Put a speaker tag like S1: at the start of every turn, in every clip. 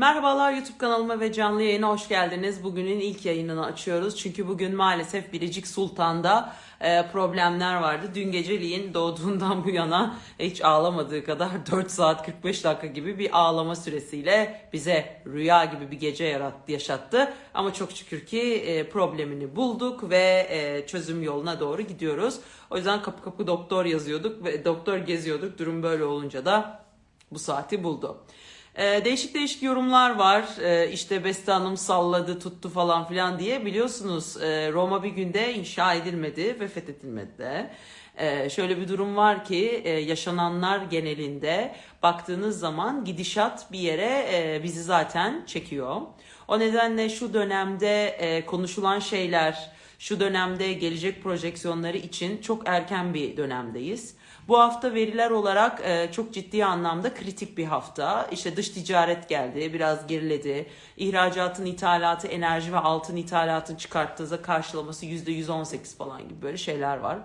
S1: Merhabalar YouTube kanalıma ve canlı yayına hoş geldiniz. Bugünün ilk yayınını açıyoruz. Çünkü bugün maalesef Biricik Sultan'da e, problemler vardı. Dün geceliğin doğduğundan bu yana hiç ağlamadığı kadar 4 saat 45 dakika gibi bir ağlama süresiyle bize rüya gibi bir gece yarattı, yaşattı. Ama çok şükür ki e, problemini bulduk ve e, çözüm yoluna doğru gidiyoruz. O yüzden kapı kapı doktor yazıyorduk ve doktor geziyorduk. Durum böyle olunca da bu saati buldu. Ee, değişik değişik yorumlar var. Ee, işte Beste Hanım salladı, tuttu falan filan diye. Biliyorsunuz e, Roma bir günde inşa edilmedi ve fethedilmedi de. Ee, şöyle bir durum var ki e, yaşananlar genelinde baktığınız zaman gidişat bir yere e, bizi zaten çekiyor. O nedenle şu dönemde konuşulan şeyler, şu dönemde gelecek projeksiyonları için çok erken bir dönemdeyiz. Bu hafta veriler olarak e, çok ciddi anlamda kritik bir hafta. İşte dış ticaret geldi, biraz geriledi. İhracatın, ithalatı, enerji ve altın ithalatın çıkarttığınızda karşılaması %118 falan gibi böyle şeyler var.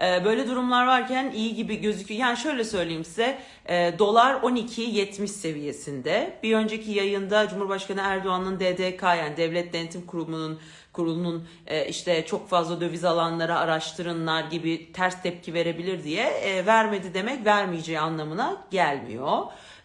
S1: Ee, Böyle durumlar varken iyi gibi gözüküyor. Yani şöyle söyleyeyim size. e, dolar 12.70 seviyesinde. Bir önceki yayında Cumhurbaşkanı Erdoğan'ın DDK yani Devlet Denetim Kurumu'nun kurulunun e, işte çok fazla döviz alanlara araştırınlar gibi ters tepki verebilir diye e, vermedi demek vermeyeceği anlamına gelmiyor.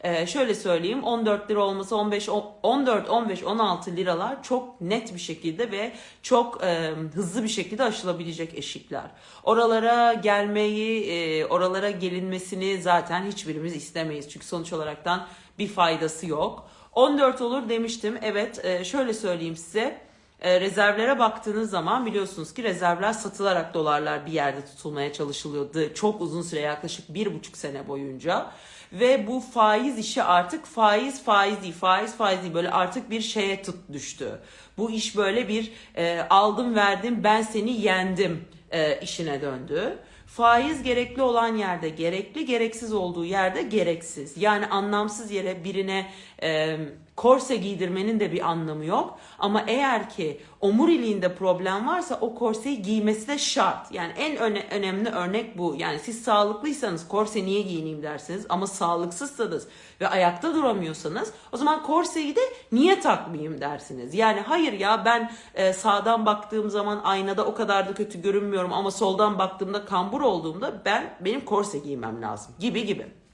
S1: Ee, şöyle söyleyeyim 14 lira olması 15 14 15 16 liralar çok net bir şekilde ve çok e, hızlı bir şekilde aşılabilecek eşikler. Oralara gelmeyi, e, oralara gelinmesini zaten hiçbirimiz istemeyiz. Çünkü sonuç olaraktan bir faydası yok. 14 olur demiştim. Evet, e, şöyle söyleyeyim size. E, rezervlere baktığınız zaman biliyorsunuz ki rezervler satılarak dolarlar bir yerde tutulmaya çalışılıyordu. Çok uzun süre yaklaşık bir buçuk sene boyunca. Ve bu faiz işi artık faiz faiz değil, faiz faiz değil böyle artık bir şeye tut düştü. Bu iş böyle bir e, aldım verdim ben seni yendim e, işine döndü. Faiz gerekli olan yerde gerekli, gereksiz olduğu yerde gereksiz. Yani anlamsız yere birine e, korse giydirmenin de bir anlamı yok. Ama eğer ki omuriliğinde problem varsa o korseyi giymesi de şart. Yani en öne- önemli örnek bu. Yani siz sağlıklıysanız korse niye giyineyim dersiniz ama sağlıksızsanız ve ayakta duramıyorsanız o zaman korseyi de niye takmayayım dersiniz. Yani hayır ya ben e, sağdan baktığım zaman aynada o kadar da kötü görünmüyorum ama soldan baktığımda kambur olduğumda ben benim korse giymem lazım gibi gibi.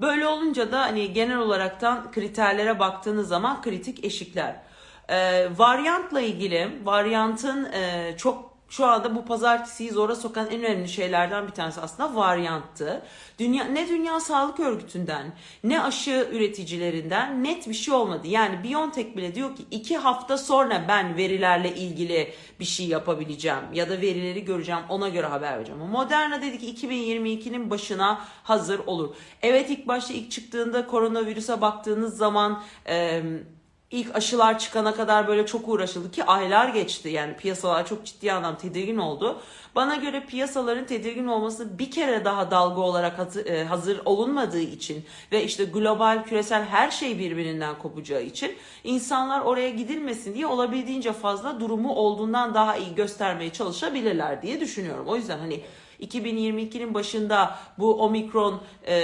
S1: Böyle olunca da hani genel olaraktan kriterlere baktığınız zaman kritik eşikler. Ee, varyantla ilgili varyantın e, çok şu anda bu pazartesiyi zora sokan en önemli şeylerden bir tanesi aslında varyanttı. Dünya, ne Dünya Sağlık Örgütü'nden ne aşı üreticilerinden net bir şey olmadı. Yani BioNTech bile diyor ki iki hafta sonra ben verilerle ilgili bir şey yapabileceğim ya da verileri göreceğim ona göre haber vereceğim. Moderna dedi ki 2022'nin başına hazır olur. Evet ilk başta ilk çıktığında koronavirüse baktığınız zaman... E, İlk aşılar çıkana kadar böyle çok uğraşıldı ki aylar geçti. Yani piyasalar çok ciddi anlamda tedirgin oldu. Bana göre piyasaların tedirgin olması bir kere daha dalga olarak e, hazır olunmadığı için ve işte global küresel her şey birbirinden kopacağı için insanlar oraya gidilmesin diye olabildiğince fazla durumu olduğundan daha iyi göstermeye çalışabilirler diye düşünüyorum. O yüzden hani 2022'nin başında bu omikron e,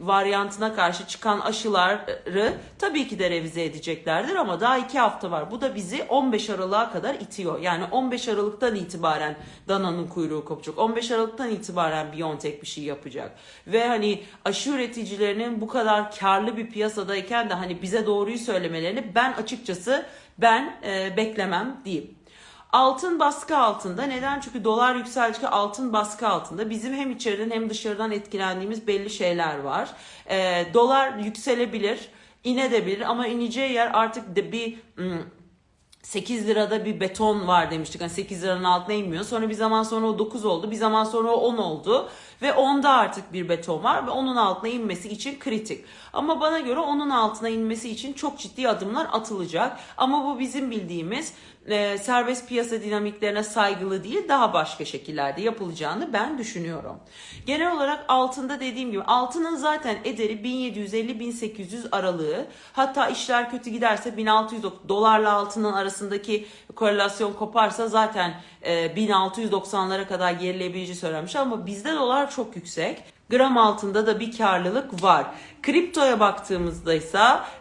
S1: varyantına karşı çıkan aşıları tabii ki de revize edeceklerdir ama daha iki hafta var. Bu da bizi 15 Aralık'a kadar itiyor. Yani 15 Aralık'tan itibaren dananın kuyruğu kopacak. 15 Aralık'tan itibaren BioNTech bir şey yapacak. Ve hani aşı üreticilerinin bu kadar karlı bir piyasadayken de hani bize doğruyu söylemelerini ben açıkçası ben e, beklemem diyeyim. Altın baskı altında. Neden? Çünkü dolar yükseldikçe altın baskı altında. Bizim hem içeriden hem dışarıdan etkilendiğimiz belli şeyler var. Ee, dolar yükselebilir, inebilir ama ineceği yer artık de bir... ım, 8 lirada bir beton var demiştik. Hani 8 liranın altına inmiyor. Sonra bir zaman sonra o 9 oldu. Bir zaman sonra o 10 oldu. Ve 10'da artık bir beton var ve onun altına inmesi için kritik. Ama bana göre onun altına inmesi için çok ciddi adımlar atılacak. Ama bu bizim bildiğimiz e, serbest piyasa dinamiklerine saygılı değil daha başka şekillerde yapılacağını ben düşünüyorum. Genel olarak altında dediğim gibi altının zaten ederi 1750-1800 aralığı hatta işler kötü giderse 1600 dolarla altının arasındaki korelasyon koparsa zaten e, 1690'lara kadar gerilebileceği söylenmiş ama bizde dolar çok yüksek. Gram altında da bir karlılık var. Kriptoya baktığımızda ise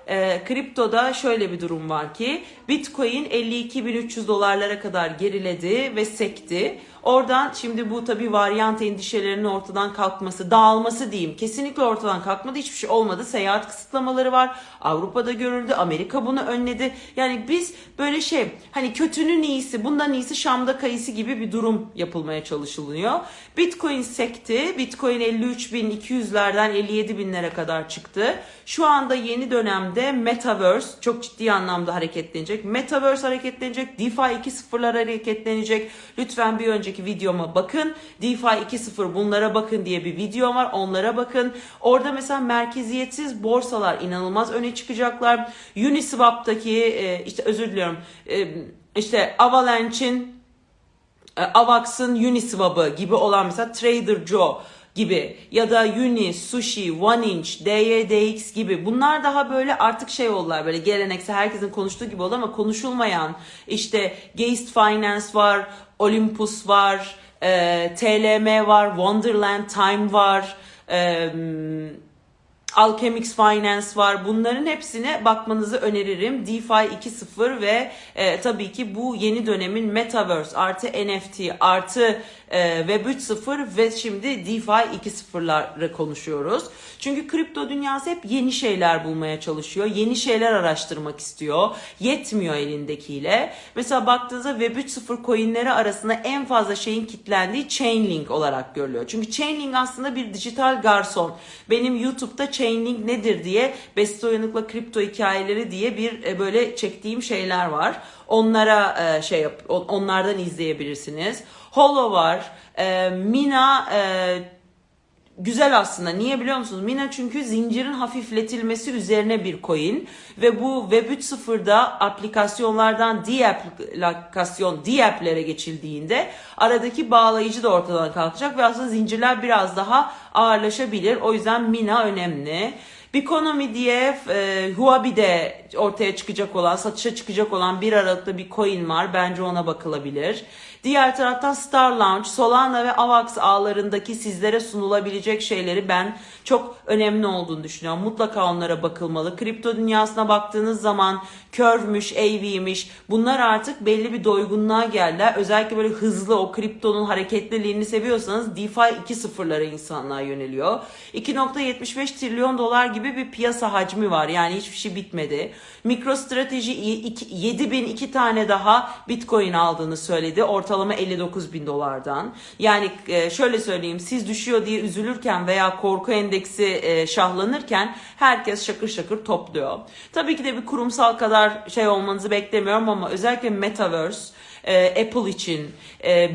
S1: e, kriptoda şöyle bir durum var ki Bitcoin 52.300 dolarlara kadar geriledi ve sekti. Oradan şimdi bu tabii varyant endişelerinin ortadan kalkması, dağılması diyeyim. Kesinlikle ortadan kalkmadı. Hiçbir şey olmadı. Seyahat kısıtlamaları var. Avrupa'da görüldü. Amerika bunu önledi. Yani biz böyle şey hani kötünün iyisi, bundan iyisi Şam'da kayısı gibi bir durum yapılmaya çalışılıyor. Bitcoin sekti. Bitcoin 53.200'lerden 57.000'lere kadar çıktı. Şu anda yeni dönemde Metaverse çok ciddi anlamda hareketlenecek. Metaverse hareketlenecek. DeFi 2.0'lar hareketlenecek. Lütfen bir önceki videoma bakın. DeFi 2.0 bunlara bakın diye bir video var. Onlara bakın. Orada mesela merkeziyetsiz borsalar inanılmaz öne çıkacaklar. Uniswap'taki e, işte özür diliyorum. E, işte Avalanche'in e, Avax'ın Uniswap'ı gibi olan mesela Trader Joe gibi ya da Uni, Sushi, One Inch, DYDX gibi bunlar daha böyle artık şey oldular böyle geleneksel herkesin konuştuğu gibi oldu ama konuşulmayan işte Geist Finance var, Olympus var, e, TLM var, Wonderland Time var, e, Alchemix Finance var. Bunların hepsine bakmanızı öneririm. DeFi 2.0 ve e, tabii ki bu yeni dönemin Metaverse artı NFT artı e, Web 3.0 ve şimdi DeFi 2.0'ları konuşuyoruz. Çünkü kripto dünyası hep yeni şeyler bulmaya çalışıyor. Yeni şeyler araştırmak istiyor. Yetmiyor elindekiyle. Mesela baktığınızda Web 3.0 coinleri arasında en fazla şeyin kitlendiği Chainlink olarak görülüyor. Çünkü Chainlink aslında bir dijital garson. Benim YouTube'da Chainlink nedir diye Beste Uyanık'la kripto hikayeleri diye bir e, böyle çektiğim şeyler var. Onlara e, şey yap, onlardan izleyebilirsiniz. Holo var. E, Mina güzel aslında. Niye biliyor musunuz? Mina çünkü zincirin hafifletilmesi üzerine bir coin ve bu Web 3.0'da aplikasyonlardan de-aplikasyon, de-app'lere geçildiğinde aradaki bağlayıcı da ortadan kalkacak ve aslında zincirler biraz daha ağırlaşabilir. O yüzden Mina önemli. Bikonomi diye e, Huobi'de ortaya çıkacak olan, satışa çıkacak olan bir aralıkta bir coin var. Bence ona bakılabilir. Diğer taraftan Star Launch, Solana ve Avax ağlarındaki sizlere sunulabilecek şeyleri ben çok önemli olduğunu düşünüyorum. Mutlaka onlara bakılmalı. Kripto dünyasına baktığınız zaman Curve'müş, AV'miş bunlar artık belli bir doygunluğa geldiler. Özellikle böyle hızlı o kriptonun hareketliliğini seviyorsanız DeFi 2.0'lara insanlar yöneliyor. 2.75 trilyon dolar gibi bir piyasa hacmi var. Yani hiçbir şey bitmedi. MicroStrategy 7000 iki tane daha Bitcoin aldığını söyledi. Ortalama 59 bin dolardan. Yani e, şöyle söyleyeyim siz düşüyor diye üzülürken veya korku endeksi e, şahlanırken herkes şakır şakır topluyor. Tabii ki de bir kurumsal kadar şey olmanızı beklemiyorum ama özellikle Metaverse e, Apple için,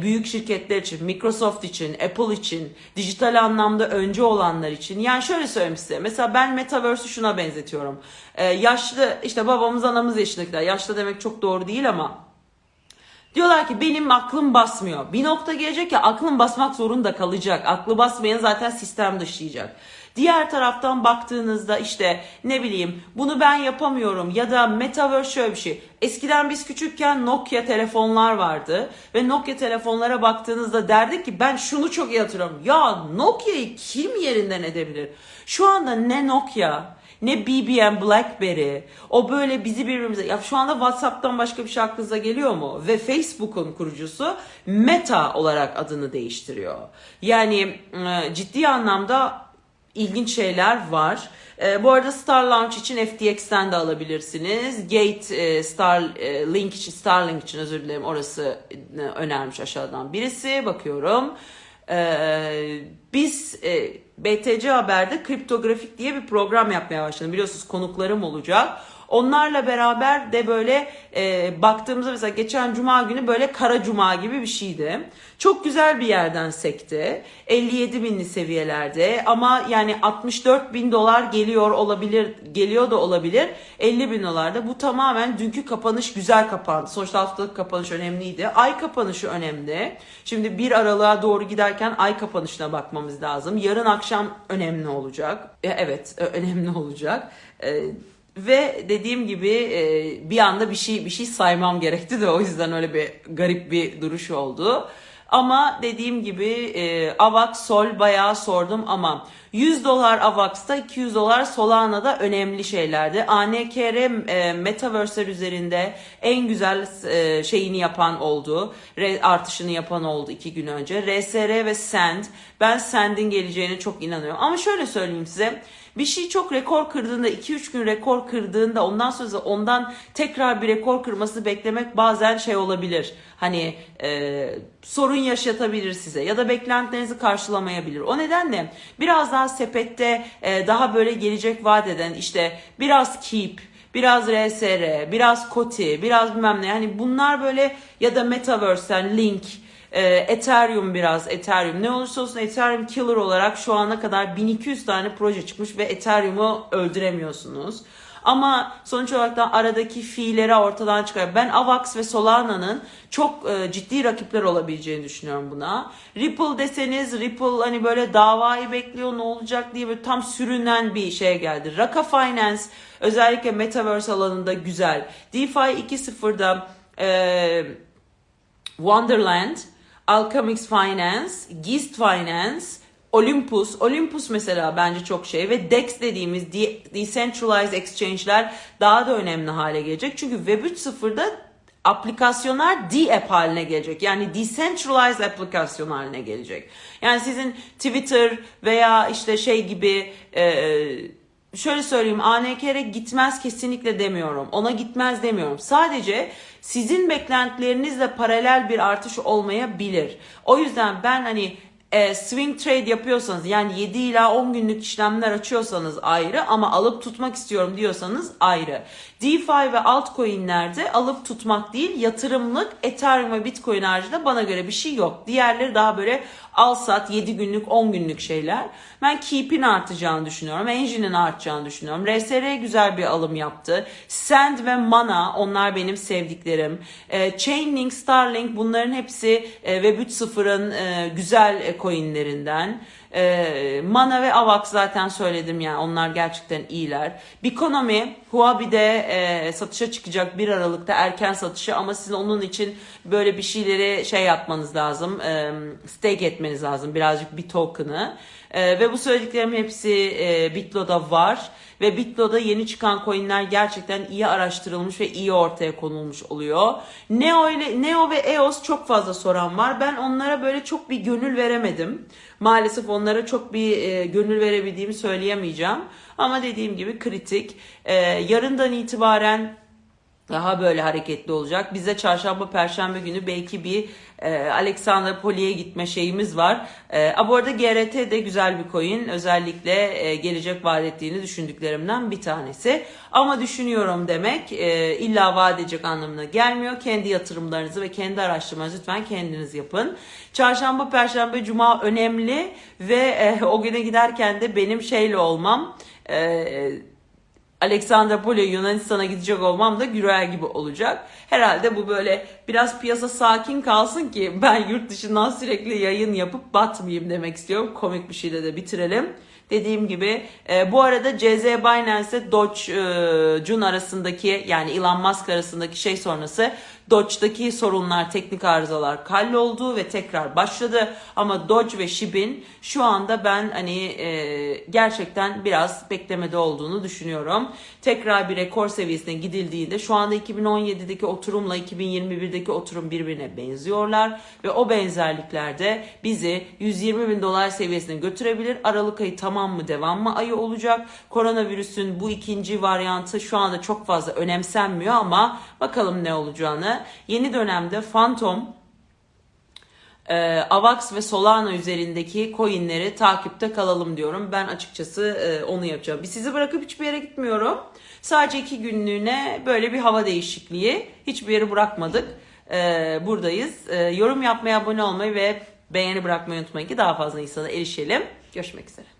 S1: büyük şirketler için, Microsoft için, Apple için, dijital anlamda önce olanlar için. Yani şöyle söyleyeyim size. Mesela ben Metaverse'ü şuna benzetiyorum. Yaşlı, işte babamız anamız yaşındakiler. Yaşlı demek çok doğru değil ama Diyorlar ki benim aklım basmıyor. Bir nokta gelecek ya aklım basmak zorunda kalacak. Aklı basmayan zaten sistem dışlayacak. Diğer taraftan baktığınızda işte ne bileyim bunu ben yapamıyorum ya da metaverse şöyle bir şey. Eskiden biz küçükken Nokia telefonlar vardı ve Nokia telefonlara baktığınızda derdik ki ben şunu çok iyi hatırlıyorum. Ya Nokia'yı kim yerinden edebilir? Şu anda ne Nokia ne BBM Blackberry o böyle bizi birbirimize ya şu anda WhatsApp'tan başka bir şey aklınıza geliyor mu? Ve Facebook'un kurucusu Meta olarak adını değiştiriyor. Yani ciddi anlamda ilginç şeyler var. E, bu arada Star Launch için FTX'ten de alabilirsiniz. Gate e, Star e, Link için Starlink için özür dilerim orası e, önermiş aşağıdan birisi. Bakıyorum. E, biz e, BTC Haber'de kriptografik diye bir program yapmaya başladım. Biliyorsunuz konuklarım olacak. Onlarla beraber de böyle e, baktığımızda mesela geçen cuma günü böyle kara cuma gibi bir şeydi. Çok güzel bir yerden sekti. 57 binli seviyelerde ama yani 64 bin dolar geliyor olabilir, geliyor da olabilir. 50 bin dolarda bu tamamen dünkü kapanış güzel kapandı. Sonuçta haftalık kapanış önemliydi. Ay kapanışı önemli. Şimdi bir aralığa doğru giderken ay kapanışına bakmamız lazım. Yarın akşam önemli olacak. E, evet önemli olacak. E, ve dediğim gibi e, bir anda bir şey bir şey saymam gerekti de o yüzden öyle bir garip bir duruş oldu. Ama dediğim gibi e, Avak Sol bayağı sordum ama 100 dolar Avax'ta 200 dolar Solana'da önemli şeylerdi. ANKR e, Metaverse'ler üzerinde en güzel e, şeyini yapan oldu. Artışını yapan oldu iki gün önce. RSR ve Sand. Ben Sand'in geleceğine çok inanıyorum. Ama şöyle söyleyeyim size. Bir şey çok rekor kırdığında 2-3 gün rekor kırdığında ondan sonra ondan tekrar bir rekor kırması beklemek bazen şey olabilir. Hani e, sorun yaşatabilir size ya da beklentilerinizi karşılamayabilir. O nedenle biraz daha sepette e, daha böyle gelecek vaat eden işte biraz keep biraz RSR, biraz Koti, biraz bilmem ne. Yani bunlar böyle ya da Metaverse'den Link, e, Ethereum biraz Ethereum ne olursa olsun Ethereum killer olarak şu ana kadar 1200 tane proje çıkmış ve Ethereum'u öldüremiyorsunuz. Ama sonuç olarak da aradaki fiilleri ortadan çıkar. Ben Avax ve Solana'nın çok e, ciddi rakipler olabileceğini düşünüyorum buna. Ripple deseniz Ripple hani böyle davayı bekliyor ne olacak diye böyle tam sürünen bir şeye geldi. Raka Finance özellikle Metaverse alanında güzel. DeFi 2.0'da e, Wonderland, Alchemix Finance, Gist Finance, Olympus, Olympus mesela bence çok şey ve DEX dediğimiz de- Decentralized Exchange'ler daha da önemli hale gelecek. Çünkü Web 3.0'da aplikasyonlar D-app haline gelecek. Yani decentralized aplikasyon haline gelecek. Yani sizin Twitter veya işte şey gibi e, şöyle söyleyeyim ANKR gitmez kesinlikle demiyorum. Ona gitmez demiyorum. Sadece sizin beklentilerinizle paralel bir artış olmayabilir. O yüzden ben hani e, swing trade yapıyorsanız yani 7 ila 10 günlük işlemler açıyorsanız ayrı ama alıp tutmak istiyorum diyorsanız ayrı. DeFi ve altcoin'lerde alıp tutmak değil yatırımlık Ethereum ve Bitcoin haricinde bana göre bir şey yok. Diğerleri daha böyle al sat 7 günlük 10 günlük şeyler. Ben Keep'in artacağını düşünüyorum. Engine'in artacağını düşünüyorum. RSR güzel bir alım yaptı. Sand ve Mana onlar benim sevdiklerim. E, Chainlink, Starlink bunların hepsi e, Web 3.0'ın e, güzel e, coinlerinden. E, Mana ve Avax zaten söyledim yani onlar gerçekten iyiler. Bikonomi Huobi'de e, satışa çıkacak 1 Aralık'ta erken satışı ama sizin onun için böyle bir şeyleri şey yapmanız lazım. E, stake etmeniz lazım birazcık bir token'ı. E, ve bu söylediklerim hepsi e, Bitlo'da var. Ve Bitlo'da yeni çıkan coinler gerçekten iyi araştırılmış ve iyi ortaya konulmuş oluyor. Neo, ile, Neo ve EOS çok fazla soran var. Ben onlara böyle çok bir gönül veremedim. Maalesef onlara çok bir e, gönül verebildiğimi söyleyemeyeceğim. Ama dediğim gibi kritik. E, yarından itibaren daha böyle hareketli olacak. Bize çarşamba perşembe günü belki bir e, Alexander Poli'ye gitme şeyimiz var. E, a, bu arada GRT de güzel bir coin. Özellikle e, gelecek vaat ettiğini düşündüklerimden bir tanesi. Ama düşünüyorum demek e, illa vaat edecek anlamına gelmiyor. Kendi yatırımlarınızı ve kendi araştırmanızı lütfen kendiniz yapın. Çarşamba, perşembe, cuma önemli ve e, o güne giderken de benim şeyle olmam... E, Alexander Poli Yunanistan'a gidecek olmam da Gürel gibi olacak. Herhalde bu böyle biraz piyasa sakin kalsın ki ben yurt dışından sürekli yayın yapıp batmayayım demek istiyorum. Komik bir şeyle de bitirelim. Dediğim gibi e, bu arada CZ Binance Doge e, Jun arasındaki yani Elon Musk arasındaki şey sonrası Doge'daki sorunlar, teknik arızalar halloldu ve tekrar başladı. Ama Doge ve Shib'in şu anda ben hani e, gerçekten biraz beklemede olduğunu düşünüyorum. Tekrar bir rekor seviyesine gidildiğinde şu anda 2017'deki oturumla 2021'deki oturum birbirine benziyorlar ve o benzerliklerde bizi 120 bin dolar seviyesine götürebilir. Aralık ayı tamam mı devam mı ayı olacak. Koronavirüsün bu ikinci varyantı şu anda çok fazla önemsenmiyor ama bakalım ne olacağını. Yeni dönemde Phantom, e, Avax ve Solana üzerindeki coinleri takipte kalalım diyorum. Ben açıkçası e, onu yapacağım. Bir sizi bırakıp hiçbir yere gitmiyorum. Sadece iki günlüğüne böyle bir hava değişikliği. Hiçbir yeri bırakmadık. E, buradayız. E, yorum yapmayı, abone olmayı ve beğeni bırakmayı unutmayın ki daha fazla insana erişelim. Görüşmek üzere.